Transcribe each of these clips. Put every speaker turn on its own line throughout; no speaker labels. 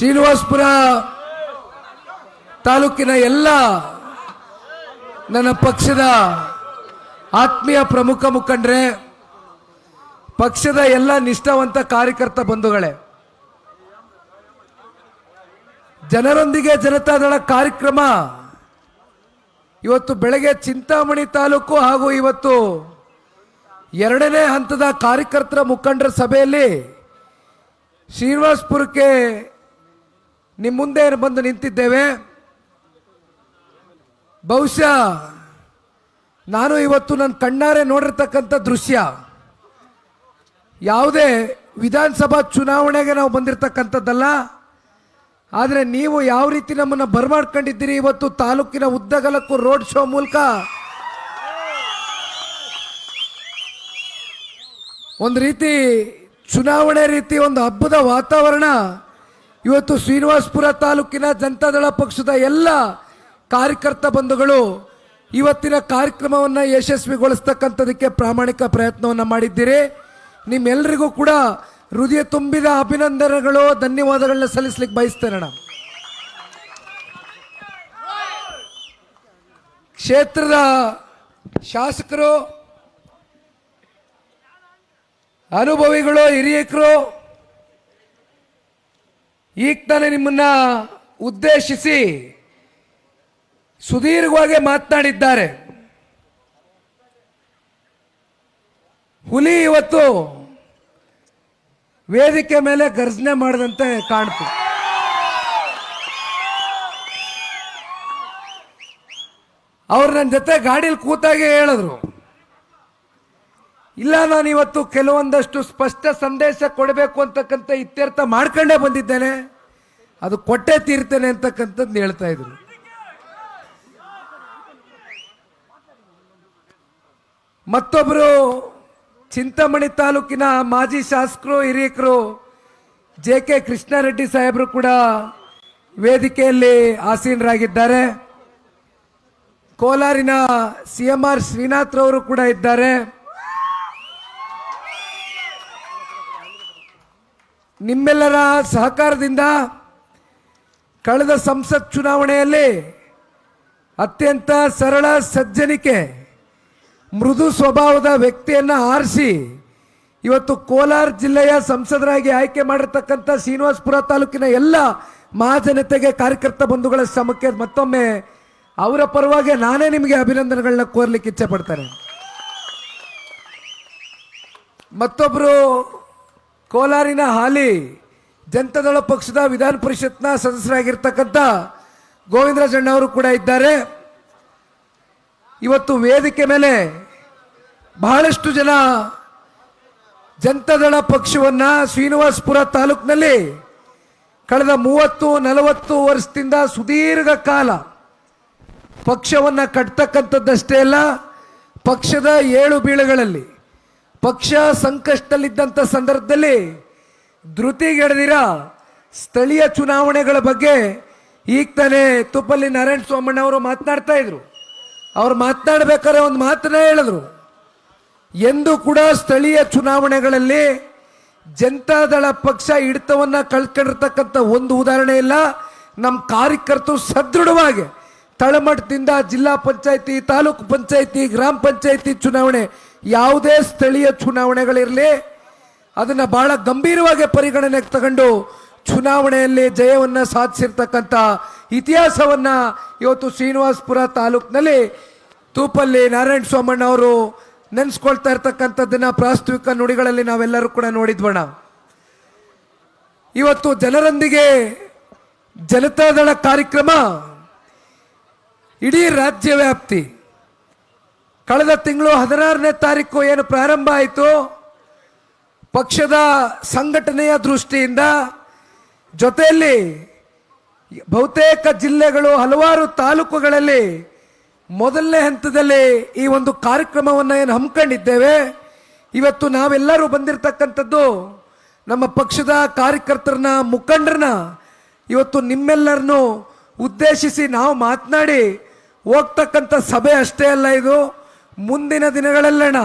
ಶ್ರೀನಿವಾಸಪುರ ತಾಲೂಕಿನ ಎಲ್ಲ ನನ್ನ ಪಕ್ಷದ ಆತ್ಮೀಯ ಪ್ರಮುಖ ಮುಖಂಡ್ರೆ, ಪಕ್ಷದ ಎಲ್ಲ ನಿಷ್ಠಾವಂತ ಕಾರ್ಯಕರ್ತ ಬಂಧುಗಳೇ, ಜನರೊಂದಿಗೆ ಜನತಾದಳ ಕಾರ್ಯಕ್ರಮ ಇವತ್ತು ಬೆಳಗ್ಗೆ ಚಿಂತಾಮಣಿ ತಾಲೂಕು ಹಾಗೂ ಇವತ್ತು ಎರಡನೇ ಹಂತದ ಕಾರ್ಯಕರ್ತರ ಮುಖಂಡರ ಸಭೆಯಲ್ಲಿ ಶ್ರೀನಿವಾಸ್ಪುರಕ್ಕೆ ನಿಮ್ಮ ಮುಂದೆ ಬಂದು ನಿಂತಿದ್ದೇವೆ? ಬಹುಶಃ ನಾನು ಇವತ್ತು ನನ್ನ ಕಣ್ಣಾರೆ ನೋಡಿರ್ತಕ್ಕಂಥ ದೃಶ್ಯ. ಯಾವುದೇ ವಿಧಾನಸಭಾ ಚುನಾವಣೆಗೆ ನಾವು ಬಂದಿರತಕ್ಕಂಥದ್ದಲ್ಲ. ಆದರೆ ನೀವು ಯಾವ ರೀತಿ ನಮ್ಮನ್ನು ಬರ್ಮಾಡ್ಕೊಂಡಿದ್ದೀರಿ ಇವತ್ತು ತಾಲೂಕಿನ ಉದ್ದಗಲಕ್ಕೂ ರೋಡ್ ಶೋ ಮೂಲಕ? ಒಂದು ರೀತಿ ಚುನಾವಣೆ ರೀತಿ ಒಂದು ಹಬ್ಬದ ವಾತಾವರಣ ಇವತ್ತು ಶ್ರೀನಿವಾಸಪುರ ತಾಲೂಕಿನ ಜನತಾದಳ ಪಕ್ಷದ ಎಲ್ಲ ಕಾರ್ಯಕರ್ತ ಬಂಧುಗಳು ಇವತ್ತಿನ ಕಾರ್ಯಕ್ರಮವನ್ನು ಯಶಸ್ವಿಗೊಳಿಸ್ತಕ್ಕಂಥದಕ್ಕೆ ಪ್ರಾಮಾಣಿಕ ಪ್ರಯತ್ನವನ್ನು ಮಾಡಿದ್ದೀರಿ. ನಿಮ್ಮೆಲ್ಲರಿಗೂ ಕೂಡ ಹೃದಯ ತುಂಬಿದ ಅಭಿನಂದನೆಗಳು, ಧನ್ಯವಾದಗಳನ್ನ ಸಲ್ಲಿಸ್ಲಿಕ್ಕೆ ಬಯಸ್ತೇನೆ ನಾನು. ಕ್ಷೇತ್ರದ ಶಾಸಕರು, ಅನುಭವಿಗಳು, ಹಿರಿಯಕರು ಈಗ ತಾನೇ ನಿಮ್ಮನ್ನ ಉದ್ದೇಶಿಸಿ ಸುದೀರ್ಘವಾಗಿ ಮಾತನಾಡಿದ್ದಾರೆ. ಹುಲಿ ಇವತ್ತು ವೇದಿಕೆ ಮೇಲೆ ಗರ್ಜನೆ ಮಾಡದಂತೆ ಕಾಣ್ತು. ಅವ್ರು ನನ್ನ ಜೊತೆ ಗಾಡೀಲಿ ಕೂತಾಗೆ ಹೇಳಿದ್ರು. ಇಲ್ಲ, ನಾನು ಇವತ್ತು ಕೆಲವೊಂದಷ್ಟು ಸ್ಪಷ್ಟ ಸಂದೇಶ ಕೊಡಬೇಕು ಅಂತಕ್ಕಂಥ ಇತ್ಯರ್ಥ ಮಾಡ್ಕೊಂಡೇ ಬಂದಿದ್ದೇನೆ. ಅದು ಕೊಟ್ಟೆ ತೀರ್ತೇನೆ ಅಂತಕ್ಕಂಥದ್ದು ಹೇಳ್ತಾ ಇದ್ರು. ಮತ್ತೊಬ್ಬರು ಚಿಂತಾಮಣಿ ತಾಲೂಕಿನ ಮಾಜಿ ಶಾಸಕರು, ಹಿರಿಯಕರು ಜೆ ಕೆ ಕೃಷ್ಣಾರೆಡ್ಡಿ ಸಾಹೇಬರು ಕೂಡ ವೇದಿಕೆಯಲ್ಲಿ ಆಸೀನರಾಗಿದ್ದಾರೆ. ಕೋಲಾರಿನ ಸಿ ಎಂ ಆರ್ ಶ್ರೀನಾಥ್ ರವರು ಕೂಡ ಇದ್ದಾರೆ. ನಿಮ್ಮೆಲ್ಲರ ಸಹಕಾರದಿಂದ ಕಳೆದ ಸಂಸತ್ ಚುನಾವಣೆಯಲ್ಲಿ ಅತ್ಯಂತ ಸರಳ ಸಜ್ಜನಿಕೆ, ಮೃದು ಸ್ವಭಾವದ ವ್ಯಕ್ತಿಯನ್ನು ಆರಿಸಿ ಇವತ್ತು ಕೋಲಾರ ಜಿಲ್ಲೆಯ ಸಂಸದರಾಗಿ ಆಯ್ಕೆ ಮಾಡಿರ್ತಕ್ಕಂಥ ಶ್ರೀನಿವಾಸಪುರ ತಾಲೂಕಿನ ಎಲ್ಲ ಮಹಾಜನತೆಗೆ ಕಾರ್ಯಕರ್ತ ಬಂಧುಗಳ ಶ್ರಮಕ್ಕೆ ಮತ್ತೊಮ್ಮೆ ಅವರ ಪರವಾಗಿ ನಾನೇ ನಿಮಗೆ ಅಭಿನಂದನೆಗಳನ್ನ ಕೋರ್ಲಿಕ್ಕೆ ಇಚ್ಛೆ ಪಡ್ತಾರೆ ಮತ್ತೊಬ್ಬರು ಕೋಲಾರಿನ ಹಾಲಿ ಜನತಾದಳ ಪಕ್ಷದ ವಿಧಾನ ಪರಿಷತ್ನ ಸದಸ್ಯರಾಗಿರ್ತಕ್ಕಂಥ ಗೋವಿಂದರಾಜಣ್ಣ ಅವರು ಕೂಡ ಇದ್ದಾರೆ. ಇವತ್ತು ವೇದಿಕೆ ಮೇಲೆ ಬಹಳಷ್ಟು ಜನ ಜನತಾದಳ ಪಕ್ಷವನ್ನ ಶ್ರೀನಿವಾಸಪುರ ತಾಲೂಕಿನಲ್ಲಿ ಕಳೆದ ಮೂವತ್ತು, ನಲವತ್ತು ವರ್ಷದಿಂದ ಸುದೀರ್ಘ ಕಾಲ ಪಕ್ಷವನ್ನು ಕಟ್ತಕ್ಕಂಥದ್ದಷ್ಟೇ ಅಲ್ಲ, ಪಕ್ಷದ ಏಳು ಬೀಳುಗಳಲ್ಲಿ ಪಕ್ಷ ಸಂಕಷ್ಟದಲ್ಲಿದ್ದಂಥ ಸಂದರ್ಭದಲ್ಲಿ ಧೃತಿಗೆಡದಿರ ಸ್ಥಳೀಯ ಚುನಾವಣೆಗಳ ಬಗ್ಗೆ ಈಗ ತಾನೇ ತುಪ್ಪಲ್ಲಿ ನಾರಾಯಣ ಸ್ವಾಮಣ್ಣ ಅವರು ಮಾತನಾಡ್ತಾ ಇದ್ರು. ಅವ್ರು ಮಾತನಾಡ್ಬೇಕಾದ್ರೆ ಒಂದು ಮಾತನ್ನ ಹೇಳಿದ್ರು. ಎಂದು ಕೂಡ ಸ್ಥಳೀಯ ಚುನಾವಣೆಗಳಲ್ಲಿ ಜನತಾದಳ ಪಕ್ಷ ಹಿಡಿತವನ್ನ ಕಳ್ಕೊಂಡಿರ್ತಕ್ಕಂಥ ಒಂದು ಉದಾಹರಣೆ ಇಲ್ಲ. ನಮ್ಮ ಕಾರ್ಯಕರ್ತರು ಸದೃಢವಾಗಿ ತಳಮಟ್ಟದಿಂದ ಜಿಲ್ಲಾ ಪಂಚಾಯತಿ, ತಾಲೂಕು ಪಂಚಾಯತಿ, ಗ್ರಾಮ ಪಂಚಾಯತಿ ಚುನಾವಣೆ ಯಾವುದೇ ಸ್ಥಳೀಯ ಚುನಾವಣೆಗಳಿರಲಿ, ಅದನ್ನ ಬಹಳ ಗಂಭೀರವಾಗಿ ಪರಿಗಣನೆಗೆ ತಗೊಂಡು ಚುನಾವಣೆಯಲ್ಲಿ ಜಯವನ್ನ ಸಾಧಿಸಿರ್ತಕ್ಕಂಥ ಇತಿಹಾಸವನ್ನ ಇವತ್ತು ಶ್ರೀನಿವಾಸಪುರ ತಾಲೂಕಿನಲ್ಲಿ ತೂಪಲ್ಲಿ ನಾರಾಯಣ ಸ್ವಾಮಣ್ಣ ಅವರು ನೆನೆಸ್ಕೊಳ್ತಾ ಇರ್ತಕ್ಕಂಥದ್ದನ್ನ ಪ್ರಾಸ್ತಾವಿಕ ನುಡಿಗಳಲ್ಲಿ ನಾವೆಲ್ಲರೂ ಕೂಡ ನೋಡಿದ್ವಣ ಇವತ್ತು ಜನರೊಂದಿಗೆ ಜನತಾದಳ ಕಾರ್ಯಕ್ರಮ, ಇಡೀ ರಾಜ್ಯ ವ್ಯಾಪ್ತಿ ಕಳೆದ ತಿಂಗಳು ಹದಿನಾರನೇ ತಾರೀಕು ಏನು ಪ್ರಾರಂಭ ಆಯಿತು? ಪಕ್ಷದ ಸಂಘಟನೆಯ ದೃಷ್ಟಿಯಿಂದ ಜೊತೆಯಲ್ಲಿ ಬಹುತೇಕ ಜಿಲ್ಲೆಗಳು ಹಲವಾರು ತಾಲೂಕುಗಳಲ್ಲಿ ಮೊದಲನೇ ಹಂತದಲ್ಲಿ ಈ ಒಂದು ಕಾರ್ಯಕ್ರಮವನ್ನು ಏನು ಹಮ್ಮಿಕೊಂಡಿದ್ದೇವೆ. ಇವತ್ತು ನಾವೆಲ್ಲರೂ ಬಂದಿರತಕ್ಕಂಥದ್ದು ನಮ್ಮ ಪಕ್ಷದ ಕಾರ್ಯಕರ್ತರನ್ನ, ಮುಖಂಡರನ್ನ ಇವತ್ತು ನಿಮ್ಮೆಲ್ಲರನ್ನು ಉದ್ದೇಶಿಸಿ ನಾವು ಮಾತನಾಡಿ ಹೋಗ್ತಕ್ಕಂಥ ಸಭೆ ಅಷ್ಟೇ ಅಲ್ಲ ಇದು. ಮುಂದಿನ ದಿನಗಳಲ್ಲಣ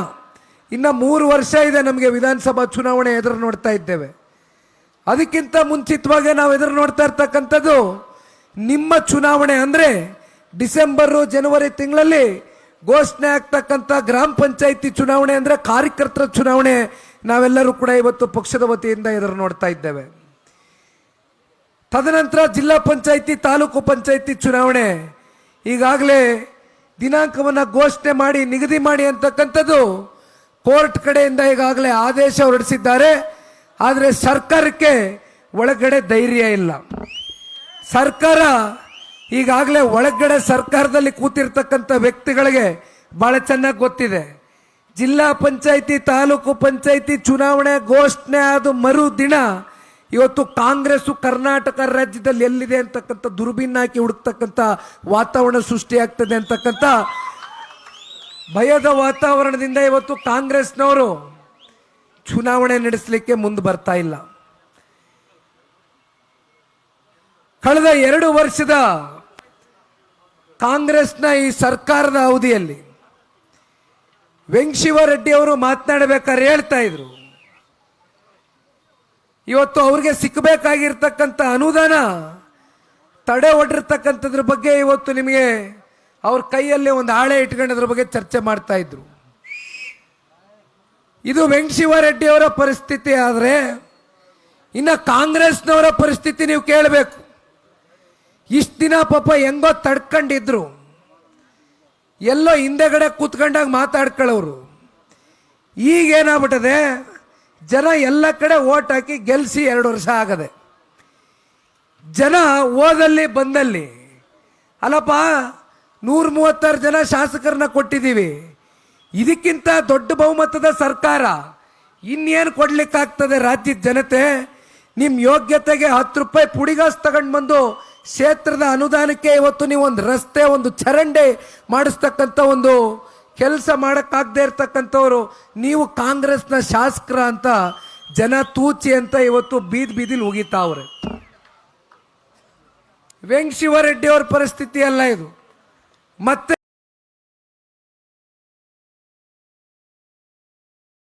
ಇನ್ನು ಮೂರು ವರ್ಷ ಇದೆ ನಮಗೆ ವಿಧಾನಸಭಾ ಚುನಾವಣೆ ಎದುರು ನೋಡ್ತಾ ಇದ್ದೇವೆ. ಅದಕ್ಕಿಂತ ಮುಂಚಿತವಾಗಿ ನಾವು ಎದುರು ನೋಡ್ತಾ ಇರ್ತಕ್ಕಂಥದ್ದು ನಿಮ್ಮ ಚುನಾವಣೆ ಅಂದರೆ ಡಿಸೆಂಬರು, ಜನವರಿ ತಿಂಗಳಲ್ಲಿ ಘೋಷಣೆ ಆಗ್ತಕ್ಕಂಥ ಗ್ರಾಮ ಪಂಚಾಯಿತಿ ಚುನಾವಣೆ ಅಂದರೆ ಕಾರ್ಯಕರ್ತರ ಚುನಾವಣೆ ನಾವೆಲ್ಲರೂ ಕೂಡ ಇವತ್ತು ಪಕ್ಷದ ವತಿಯಿಂದ ಎದುರು ನೋಡ್ತಾ ಇದ್ದೇವೆ. ತದನಂತರ ಜಿಲ್ಲಾ ಪಂಚಾಯಿತಿ, ತಾಲೂಕು ಪಂಚಾಯಿತಿ ಚುನಾವಣೆ. ಈಗಾಗಲೇ ದಿನಾಂಕವನ್ನು ಘೋಷಣೆ ಮಾಡಿ, ನಿಗದಿ ಮಾಡಿ ಅಂತಕ್ಕಂಥದ್ದು ಕೋರ್ಟ್ ಕಡೆಯಿಂದ ಈಗಾಗಲೇ ಆದೇಶ ಹೊರಡಿಸಿದ್ದಾರೆ. ಆದರೆ ಸರ್ಕಾರಕ್ಕೆ ಒಳಗಡೆ ಧೈರ್ಯ ಇಲ್ಲ. ಸರ್ಕಾರ ಈಗಾಗಲೇ ಒಳಗಡೆ ಸರ್ಕಾರದಲ್ಲಿ ಕೂತಿರ್ತಕ್ಕಂಥ ವ್ಯಕ್ತಿಗಳಿಗೆ ಬಹಳ ಚೆನ್ನಾಗಿ ಗೊತ್ತಿದೆ. ಜಿಲ್ಲಾ ಪಂಚಾಯಿತಿ, ತಾಲೂಕು ಪಂಚಾಯಿತಿ ಚುನಾವಣೆ ಘೋಷಣೆ ಆದ ಮರು ದಿನ ಇವತ್ತು ಕಾಂಗ್ರೆಸ್ ಕರ್ನಾಟಕ ರಾಜ್ಯದಲ್ಲಿ ಎಲ್ಲಿದೆ ಅಂತಕ್ಕಂಥ ದುರ್ಬೀನ್ ಹಾಕಿ ಹುಡುಕ್ತಕ್ಕಂಥ ವಾತಾವರಣ ಸೃಷ್ಟಿಯಾಗ್ತದೆ ಅಂತಕ್ಕಂಥ ಭಯದ ವಾತಾವರಣದಿಂದ ಇವತ್ತು ಕಾಂಗ್ರೆಸ್ನವರು ಚುನಾವಣೆ ನಡೆಸಲಿಕ್ಕೆ ಮುಂದೆ ಬರ್ತಾ ಇಲ್ಲ. ಕಳೆದ ಎರಡು ವರ್ಷದ ಕಾಂಗ್ರೆಸ್ನ ಈ ಸರ್ಕಾರದ ಅವಧಿಯಲ್ಲಿ ವೆಂಕಶಿವರೆಡ್ಡಿ ಅವರು ಮಾತನಾಡಬೇಕಾದ್ರೆ ಹೇಳ್ತಾ ಇದ್ರು. ಇವತ್ತು ಅವ್ರಿಗೆ ಸಿಕ್ಕಬೇಕಾಗಿರ್ತಕ್ಕಂಥ ಅನುದಾನ, ತಡೆ ಒಡ್ಡಿರ್ತಕ್ಕಂಥದ್ರ ಬಗ್ಗೆ ಇವತ್ತು ನಿಮಗೆ ಅವ್ರ ಕೈಯಲ್ಲಿ ಒಂದು ಹಾಳೆ ಇಟ್ಕೊಂಡದ್ರ ಬಗ್ಗೆ ಚರ್ಚೆ ಮಾಡ್ತಾ ಇದ್ರು. ಇದು ವೆಂಕಶಿವರೆಡ್ಡಿ ಅವರ ಪರಿಸ್ಥಿತಿ ಆದರೆ ಇನ್ನ ಕಾಂಗ್ರೆಸ್ನವರ ಪರಿಸ್ಥಿತಿ ನೀವು ಕೇಳಬೇಕು. ಇಷ್ಟು ದಿನ ಪಾಪ ಹೆಂಗೋ ತಡ್ಕೊಂಡಿದ್ರು. ಎಲ್ಲೋ ಹಿಂದೆಗಡೆ ಕೂತ್ಕೊಂಡಾಗ ಮಾತಾಡ್ಕೊಳ್ಳೋರು. ಈಗ ಏನಾಗ್ಬಿಟ್ಟದೆ? ಜನ ಎಲ್ಲ ಕಡೆ ಓಟ್ ಹಾಕಿ ಗೆಲ್ಲಿಸಿ ಎರಡು ವರ್ಷ ಆಗದೆ. ಜನ ಓದಲ್ಲಿ ಬಂದಲ್ಲಿ, ಅಲ್ಲಪ್ಪ ನೂರ ಮೂವತ್ತಾರು ಜನ ಶಾಸಕರನ್ನ ಕೊಟ್ಟಿದ್ದೀವಿ. ಇದಕ್ಕಿಂತ ದೊಡ್ಡ ಬಹುಮತದ ಸರ್ಕಾರ, ಇನ್ನೇನು ಕೊಡ್ಲಿಕ್ಕಾಗ್ತದೆ ರಾಜ್ಯದ ಜನತೆ? ನಿಮ್ಮ ಯೋಗ್ಯತೆಗೆ ಹತ್ತು ರೂಪಾಯಿ ಪುಡಿಗಾಸ್ ತಗೊಂಡು ಬಂದು ಕ್ಷೇತ್ರದ ಅನುದಾನಕ್ಕೆ ಇವತ್ತು ನೀವು ಒಂದು ರಸ್ತೆ, ಒಂದು ಚರಂಡಿ ಮಾಡಿಸ್ತಕ್ಕಂಥ ಒಂದು ಕೆಲಸ ಮಾಡೋಕ್ಕಾಗದೇ ಇರ್ತಕ್ಕಂಥವ್ರು, ನೀವು ಕಾಂಗ್ರೆಸ್ನ ಶಾಸಕರ ಅಂತ ಜನ ತೂಚಿ ಅಂತ ಇವತ್ತು ಬೀದ್ ಬೀದಿಲಿ ಉಗಿತಾವ್ರೆ. ವೆಂಕಶಿವರೆಡ್ಡಿ ಅವ್ರ ಪರಿಸ್ಥಿತಿ ಅಲ್ಲ ಇದು. ಮತ್ತೆ